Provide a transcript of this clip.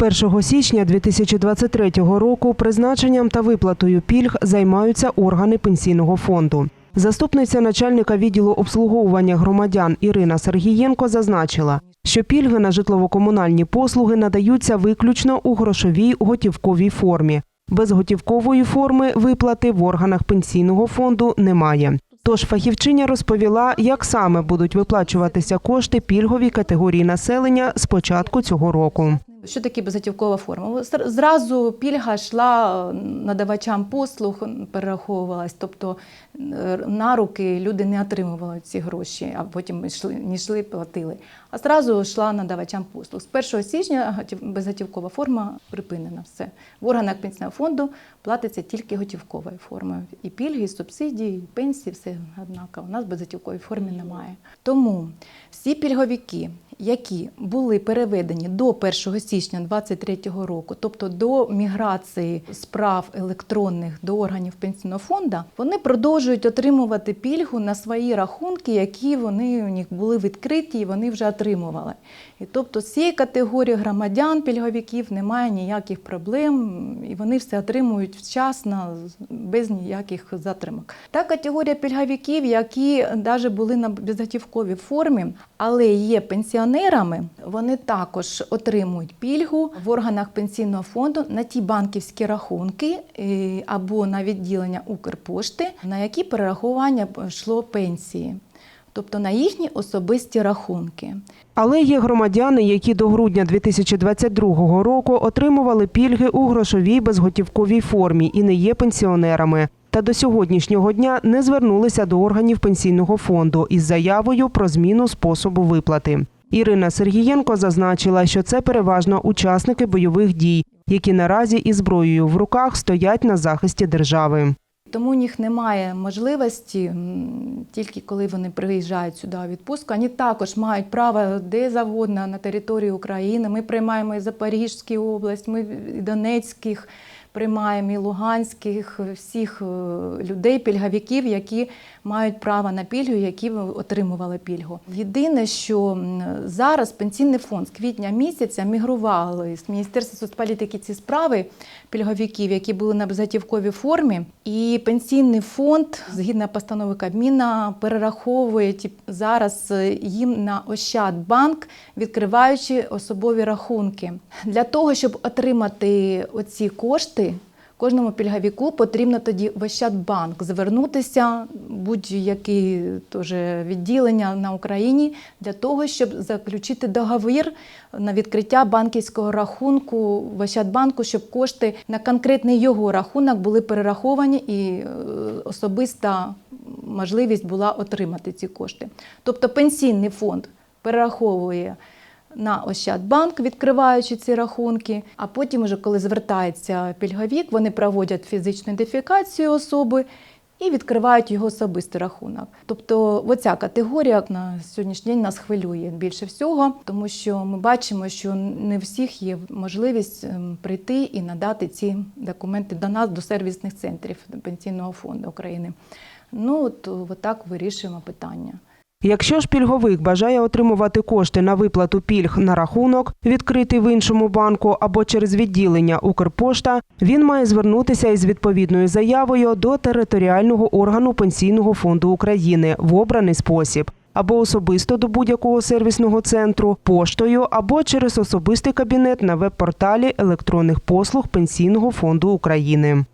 З 1 січня 2023 року призначенням та виплатою пільг займаються органи пенсійного фонду. Заступниця начальника відділу обслуговування громадян Ірина Сергієнко зазначила, що пільги на житлово-комунальні послуги надаються виключно у грошовій готівковій формі. Безготівкової форми виплати в органах пенсійного фонду немає. Тож фахівчиня розповіла, як саме будуть виплачуватися кошти пільговій категорії населення з початку цього року. Що таке безготівкова форма? Зр- Зразу пільга йшла е, надавачам послуг, перераховувалась, тобто на руки люди не отримували ці гроші, а потім йшли, не йшли, платили. А зразу йшла надавачам послуг. З 1 січня готів- безготівкова форма припинена. Все. В органах пенсійного фонду платиться тільки готівковою формою. І пільги, і субсидії, і пенсії, все однаково. У нас безготівкової форми немає. Тому всі пільговики, які були переведені до 1 січня 2023 року, тобто до міграції справ електронних до органів пенсійного фонду, вони продовжують отримувати пільгу на свої рахунки, які вони у них були відкриті і вони вже отримували. І тобто з цієї категорії громадян, пільговиків немає ніяких проблем, і вони все отримують вчасно, без ніяких затримок. Та категорія пільговиків, які навіть були на безготівковій формі, але є пенсіонерами, вони також отримують пільгу в органах пенсійного фонду на ті банківські рахунки е, або на відділення Укрпошти, на які перерахування йшло пенсії, тобто на їхні особисті рахунки. Але є громадяни, які до грудня 2022 року отримували пільги у грошовій безготівковій формі і не є пенсіонерами. Та до сьогоднішнього дня не звернулися до органів пенсійного фонду із заявою про зміну способу виплати. Ірина Сергієнко зазначила, що це переважно учасники бойових дій, які наразі із зброєю в руках стоять на захисті держави. Тому у них немає можливості, тільки коли вони приїжджають сюди у відпустку. Вони також мають право де завгодно на території України. Ми приймаємо і Запорізьку область, ми і Донецьких приймаємо, і Луганських, всіх е, людей, пільговиків, які мають право на пільгу, які отримували пільгу. Єдине, що зараз пенсійний фонд з квітня місяця мігрували з Міністерства соцполітики ці справи пільговиків, які були на безготівковій формі. І пенсійний фонд, згідно постанови Кабміна, перераховує зараз е, їм на Ощадбанк, відкриваючи особові рахунки. Для того, щоб отримати оці кошти, Кожному пільговіку потрібно тоді в Ощадбанк звернутися, будь-яке теж відділення на Україні для того, щоб заключити договір на відкриття банківського рахунку в Ощадбанку, щоб кошти на конкретний його рахунок були перераховані і е, особиста можливість була отримати ці кошти. Тобто пенсійний фонд перераховує на Ощадбанк, відкриваючи ці рахунки. А потім, уже коли звертається пільговік, вони проводять фізичну ідентифікацію особи і відкривають його особистий рахунок. Тобто, оця категорія на сьогоднішній день нас хвилює більше всього, тому що ми бачимо, що не всіх є можливість ем, прийти і надати ці документи до нас, до сервісних центрів Пенсійного фонду України. Ну, от, от вирішуємо питання. Якщо ж пільговик бажає отримувати кошти на виплату пільг на рахунок, відкритий в іншому банку або через відділення Укрпошта, він має звернутися із відповідною заявою до територіального органу Пенсійного фонду України в обраний спосіб. Або особисто до будь-якого сервісного центру, поштою, або через особистий кабінет на веб-порталі електронних послуг Пенсійного фонду України.